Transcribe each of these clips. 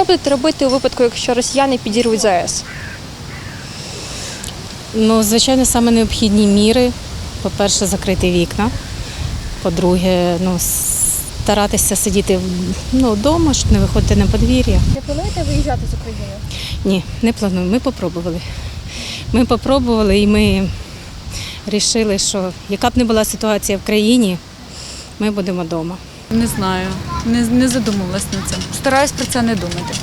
Що будете робити у випадку, якщо росіяни підірвуть ЗАЕС? Ну, звичайно, саме необхідні міри. По-перше, закрити вікна. По-друге, ну, старатися сидіти ну, вдома, щоб не виходити на подвір'я. Не плануєте виїжджати з України? Ні, не планую. Ми попробували. Ми попробували і ми вирішили, що яка б не була ситуація в країні, ми будемо вдома. Не знаю, не, не задумувалась над цим. Стараюсь про це не думати.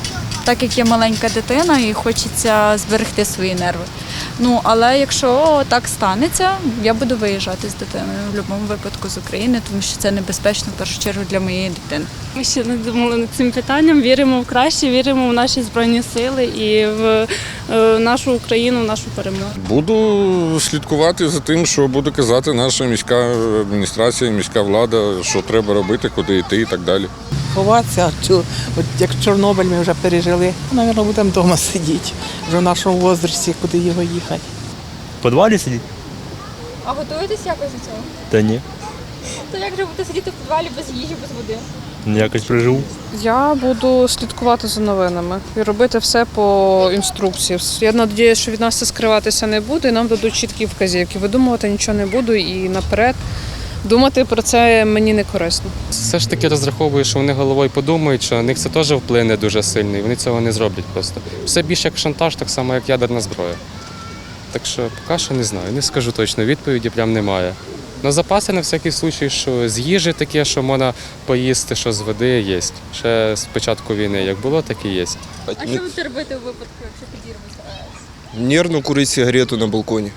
Так як я маленька дитина і хочеться зберегти свої нерви. Ну, але якщо так станеться, я буду виїжджати з дитиною в будь-якому випадку з України, тому що це небезпечно в першу чергу для моєї дитини. Ми ще не думали над цим питанням. Віримо в краще, віримо в наші збройні сили і в нашу Україну, нашу перемогу. Буду слідкувати за тим, що буде казати наша міська адміністрація, міська влада, що треба робити, куди йти і так далі. ховатися. От як Чорнобиль ми вже пережили, навірно, будемо вдома сидіти. Вже в нашому возрасті, куди його їхати. В підвалі сидіть? А готуєтесь якось до цього? Та ні. То як же будете сидіти в підвалі без їжі, без води? Якось приживу. Я буду слідкувати за новинами і робити все по інструкції. Я сподіваюся, що від нас це скриватися не буде, і нам дадуть чіткі вказівки. Видумувати нічого не буду і наперед думати про це мені не корисно. все ж таки розраховую, що вони головою подумають, що на них це теж вплине дуже сильно, і вони цього не зроблять просто. Все більше як шантаж, так само як ядерна зброя. Так що поки що не знаю, не скажу точно, відповіді прям немає. Ну, запаси на всякий случай, що з їжі таке, що можна поїсти, що з води є. Ще з початку війни як було, так і є. А що ви робити у випадку, якщо підірвуть ЗАЕС? Нервно курить сигарету на балконе.